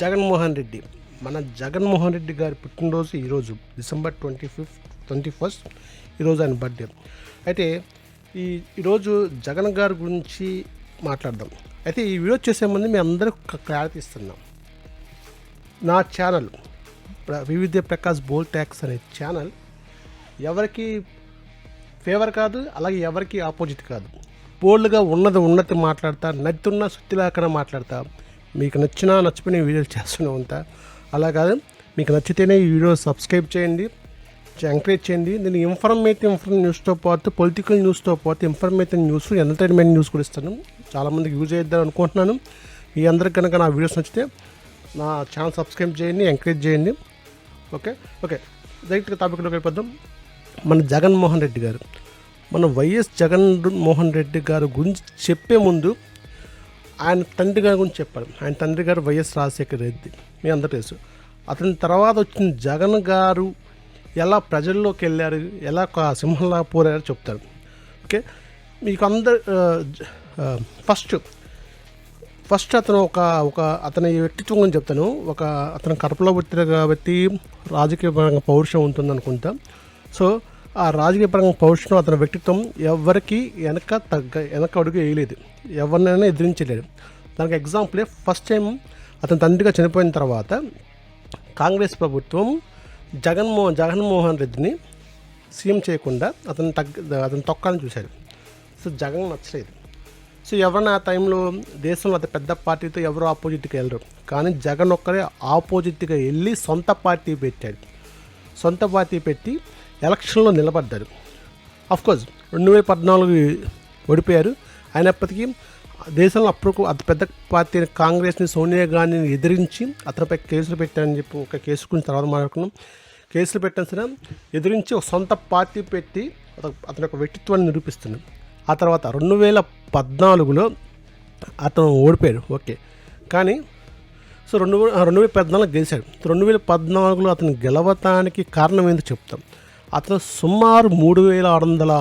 జగన్మోహన్ రెడ్డి. మన జగన్మోహన్ రెడ్డి గారి పుట్టినరోజు ఈరోజు December twenty fifth twenty first ఈరోజు ఆయన బర్త్డే. అయితే ఈ ఈరోజు జగన్ గారి గురించి మాట్లాడదాం. అయితే ఈ వీడియో చేసే ముందు మీ అందరూ క్లారిటీ ఇస్తున్నాం. నా ఛానల్ వివిధ ప్రకాష్ బోల్ ట్యాక్స్ అనే ఛానల్ ఎవరికి ఫేవర్ కాదు అలాగే ఎవరికి ఆపోజిట్ కాదు. బోల్డ్గా ఉన్నది ఉన్నది మాట్లాడతా నచ్చున్న సుత్తిలాకన మాట్లాడతా మీకు నచ్చినా నచ్చిపోయిన వీడియోలు చేస్తూనే ఉంటా. అలా కాదు మీకు నచ్చితేనే ఈ వీడియో సబ్స్క్రైబ్ చేయండి ఎంకరేజ్ చేయండి. నేను ఇన్ఫర్మేటివ్ ఇన్ఫర్మ్ న్యూస్తో పాటు పొలిటికల్ న్యూస్తో పాటు ఇన్ఫర్మేటివ్ న్యూస్ ఎంటర్టైన్మెంట్ న్యూస్ కూడా ఇస్తాను. చాలామందికి యూజ్ చేద్దాం అనుకుంటున్నాను. మీ అందరికి కనుక నా వీడియోస్ నచ్చితే నా ఛానల్ సబ్స్క్రైబ్ చేయండి ఎంకరేజ్ చేయండి. ఓకే? ఓకే. డైరెక్ట్గా టాపిక్లోకి వెళ్ళిపోద్దాం మన జగన్మోహన్ రెడ్డి గారు. మన వైఎస్ జగన్ మోహన్ రెడ్డి గారు గురించి చెప్పే ముందు ఆయన తండ్రి గారి గురించి చెప్పారు ఆయన తండ్రి గారు వైఎస్ రాజశేఖర రెడ్డి. మీ అందరూ తెలుసు. అతని తర్వాత వచ్చిన జగన్ గారు ఎలా ప్రజల్లోకి వెళ్ళారు ఎలా ఒక సింహంలా పోరారు చెప్తారు. ఓకే? మీకు అందరు ఫస్ట్ ఫస్ట్ అతను ఒక ఒక అతని వ్యక్తిత్వం గురించి చెప్తాను. ఒక అతను కడపలో పుట్టారు కాబట్టి రాజకీయ పరంగా పౌరుషం ఉంటుంది అనుకుంటా సో ఆ రాజకీయ పరంగా పౌరుషం అతని వ్యక్తిత్వం ఎవరికి వెనక తగ్గ వెనక అడుగు వేయలేదు. ఎవరినైనా ఎదిరించలేదు. దానికి ఎగ్జాంపులే ఫస్ట్ టైం అతని తండ్రిగా చనిపోయిన తర్వాత కాంగ్రెస్ ప్రభుత్వం జగన్మోహన్ జగన్మోహన్ రెడ్డిని సీఎం చేయకుండా అతను తగ్గ అతను తొక్కాలని చూశారు. సో జగన్ నచ్చలేదు. సో ఎవరైనా ఆ టైంలో దేశంలో అతి పెద్ద పార్టీతో ఎవరు ఆపోజిట్గా వెళ్ళరు. కానీ జగన్ ఒక్కరే ఆపోజిట్గా వెళ్ళి సొంత పార్టీ పెట్టాడు. సొంత పార్టీ పెట్టి ఎలక్షన్లో నిలబడ్డారు. అఫ్కోర్స్ రెండు వేల పద్నాలుగు ఓడిపోయారు. అయినప్పటికీ దేశంలో అప్పుడు అతి పెద్ద పార్టీ కాంగ్రెస్ని సోనియా గాంధీని ఎదిరించి అతనిపై కేసులు పెట్టారని చెప్పి ఒక కేసు గురించి తర్వాత మాట్లాడుకున్నాం కేసులు పెట్టిన సరే ఎదిరించి ఒక సొంత పార్టీ పెట్టి అతని యొక్క వ్యక్తిత్వాన్ని నిరూపిస్తున్నాడు ఆ తర్వాత రెండు వేల పద్నాలుగులో అతను ఓడిపోయాడు. ఓకే. కానీ సో రెండు రెండు వేల పద్నాలుగు గెలిచాడు. రెండు వేల పద్నాలుగులో అతను గెలవటానికి కారణం ఏంటో చెప్తాం. అతను సుమారు మూడు వేల ఆరు వందల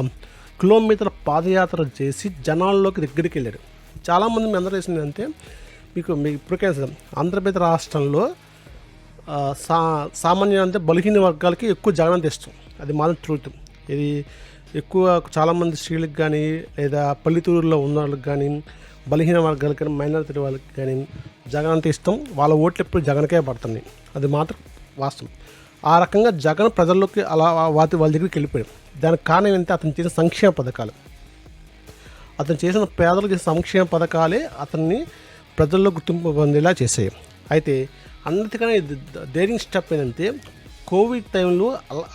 కిలోమీటర్ల పాదయాత్ర చేసి జనాల్లోకి దగ్గరికి వెళ్ళాడు. చాలామంది మీ అందరూ అంటే మీకు మీకు ఇప్పటికే ఆంధ్రప్రదేశ్ రాష్ట్రంలో సా సామాన్య అంటే బలహీన వర్గాలకి ఎక్కువ జాగ్రత్త ఇస్తాం అది మాత్రం ట్రూత్ ఇది ఎక్కువ చాలామంది స్త్రీలకు కానీ లేదా పల్లెటూరులో ఉన్న వాళ్ళకి కానీ బలహీన వర్గాలకు కానీ మైనారిటీ వాళ్ళకి కానీ జగన్ అంటే ఇష్టం. వాళ్ళ ఓట్లు ఎప్పుడు జగన్కే పడుతున్నాయి. అది మాత్రం వాస్తవం. ఆ రకంగా జగన్ ప్రజల్లోకి అలా వాటి వాళ్ళ దగ్గరికి వెళ్ళిపోయాడు. దానికి కారణం ఏంటంటే అతను చేసిన సంక్షేమ పథకాలు. అతను చేసిన పేదలకు చేసిన సంక్షేమ పథకాలే అతన్ని ప్రజల్లో గుర్తింపు పొందేలా చేసాయి అయితే అన్నిటికన్నా డేరింగ్ స్టెప్ ఏంటంటే కోవిడ్ టైంలో అలా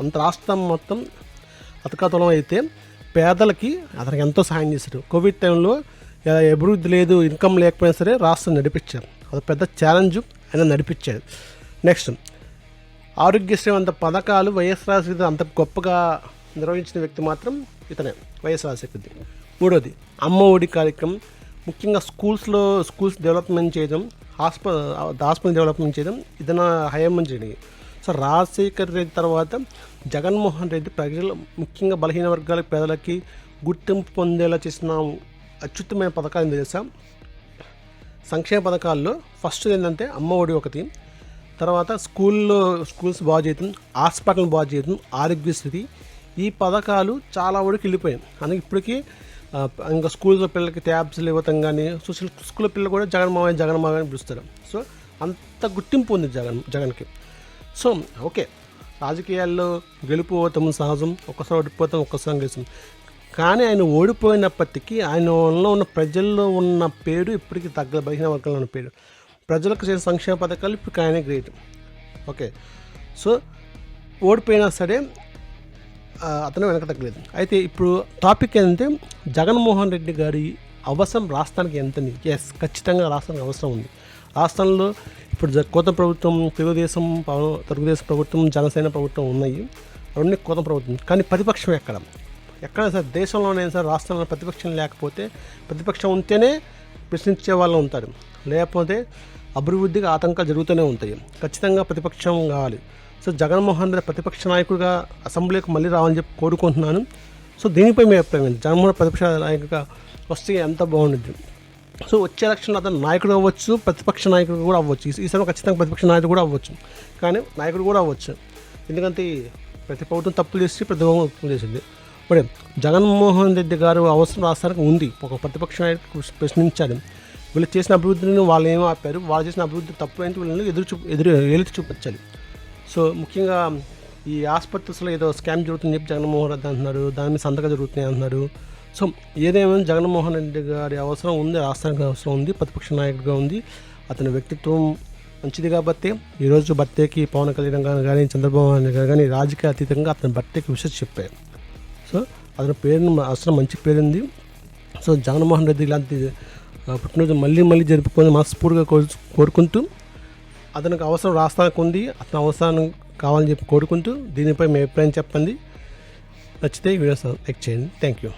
అంత రాష్ట్రం మొత్తం అతకతలం అయితే పేదలకి అతనికి ఎంతో సహాయం చేశారు. కోవిడ్ టైంలో అభివృద్ధి లేదు ఇన్కమ్ లేకపోయినా సరే రాష్ట్రం నడిపించారు. అది పెద్ద ఛాలెంజ్ ఆయన నడిపించాడు నెక్స్ట్ ఆరోగ్యశ్రీ అంత పథకాలు వైఎస్ రాజశేఖర్ అంత గొప్పగా నిర్వహించిన వ్యక్తి మాత్రం ఇతనే వైఎస్ రాజశేఖర్ మూడోది అమ్మ ఒడి కార్యక్రమం. ముఖ్యంగా స్కూల్స్లో స్కూల్స్ డెవలప్మెంట్ చేయడం హాస్ప హాస్పిటల్ డెవలప్మెంట్ చేయడం ఇదన హయామం చేయడం సో రాజశేఖర్ రెడ్డి తర్వాత జగన్మోహన్ రెడ్డి ప్రజలు ముఖ్యంగా బలహీన వర్గాల పేదలకి గుర్తింపు పొందేలా చేసిన అత్యుత్తమైన పథకాలు తెలుసా? సంక్షేమ పథకాల్లో ఫస్ట్ ఏంటంటే అమ్మ ఒడి ఒకటి తర్వాత స్కూల్లో స్కూల్స్ బాగు చేయటం హాస్పిటల్ బాగు చేయటం ఆరోగ్యశ్రీ ఈ పథకాలు చాలా వరకు వెళ్ళిపోయాయి. అందుకే ఇప్పటికీ ఇంకా స్కూల్లో పిల్లలకి ట్యాబ్స్లు ఇవ్వటం కానీ సోషల్ స్కూల్లో పిల్లలు కూడా జగన్ మావయ్య జగన్ అని పిలుస్తారు. సో అంత గుర్తింపు ఉంది జగన్ జగన్కి. So okay. రాజకీయాల్లో గెలుపు ఓటం సహజం ఒక్కసారి ఓడిపోతాం ఒక్కసారి గెలుస్తాం కానీ ఆయన ఓడిపోయినప్పటికీ ఆయన వల్ల ఉన్న ప్రజల్లో ఉన్న పేరు ఇప్పటికీ తగ్గ బలహీన వర్గంలో ఉన్న పేరు. ప్రజలకు చేసిన సంక్షేమ పథకాలు ఇప్పుడు ఆయనే గ్రేట్ ఓకే. సో ఓడిపోయినా సరే అతను వెనక తగ్గలేదు అయితే ఇప్పుడు టాపిక్ ఏంటంటే జగన్మోహన్ రెడ్డి గారి అవసరం రాష్ట్రానికి ఎంతని? ఎస్ ఖచ్చితంగా రాష్ట్రానికి అవసరం ఉంది. రాష్ట్రంలో ఇప్పుడు జ- ప్రభుత్వం తెలుగుదేశం తెలుగుదేశం ప్రభుత్వం జనసేన ప్రభుత్వం ఉన్నాయి. రెండు కోత ప్రభుత్వం. కానీ ప్రతిపక్షం ఎక్కడ? ఎక్కడ సార్ దేశంలోనైనా సార్ రాష్ట్రంలో ప్రతిపక్షం లేకపోతే ప్రతిపక్షం ఉంటేనే ప్రశ్నించే వాళ్ళు ఉంటారు. లేకపోతే అభివృద్ధికి ఆటంకాలు జరుగుతూనే ఉంటాయి. ఖచ్చితంగా ప్రతిపక్షం కావాలి. సో జగన్మోహన్ రెడ్డి ప్రతిపక్ష నాయకుడిగా అసెంబ్లీకి మళ్ళీ రావాలని చెప్పి కోరుకుంటున్నాను. సో దీనిపై మీ అభిప్రాయం జగన్మోహన్ ప్రతిపక్ష నాయకుడిగా వస్తే ఎంత బాగుంటుంది సో వచ్చే ఎలక్షన్లో అతను నాయకుడు అవ్వచ్చు ప్రతిపక్ష నాయకుడు కూడా అవ్వచ్చు. ఈసారి ఖచ్చితంగా ప్రతిపక్ష నాయకుడు కూడా అవ్వచ్చు. కానీ నాయకుడు కూడా అవ్వచ్చు. ఎందుకంటే ప్రతి ప్రభుత్వం తప్పులు చేసి ప్రతి ప్రభుత్వం తప్పులు చేసింది. మరి జగన్మోహన్ రెడ్డి గారు అవసరం రాష్ట్రానికి ఉంది. ఒక ప్రతిపక్ష నాయకుడు వీళ్ళు చేసిన అభివృద్ధిని వాళ్ళు ఏమో ఆపారు? వాళ్ళు చేసిన అభివృద్ధి తప్పు ఏంటి వీళ్ళని ఎదురు చూ ఎదురు ఏలిచి చూపించాలి. సో ముఖ్యంగా ఈ ఆసుపత్రిలో ఏదో స్కామ్ జరుగుతుందని చెప్పి జగన్మోహన్ రెడ్డి అంటున్నారు. దాని మీద సంతకం జరుగుతున్నాయి అంటున్నారు. సో ఏదేమైనా జగన్మోహన్ రెడ్డి గారి అవసరం ఉంది రాష్ట్రానికి అవసరం ఉంది ప్రతిపక్ష నాయకుడిగా ఉంది. అతని వ్యక్తిత్వం మంచిది కాబట్టి ఈరోజు బర్త్డేకి పవన్ కళ్యాణ్ గారు కానీ చంద్రబాబు నాయుడు గారు కానీ రాజకీయ అతీతంగా అతని బర్త్డేకి విషయం చెప్పారు. సో అతని పేరుని అసలు మంచి పేరుంది. సో జగన్మోహన్ రెడ్డి ఇలాంటి పుట్టినరోజు మళ్ళీ మళ్ళీ జరుపుకొని మనస్ఫూర్తిగా కోరుకుంటూ అతనికి అవసరం రాస్తానికి ఉంది. అతని అవసరం కావాలని చెప్పి కోరుకుంటూ దీనిపై మీ అభిప్రాయం చెప్పండి. నచ్చితే ఈ వీడియోస్ లైక్ చేయండి. Thank you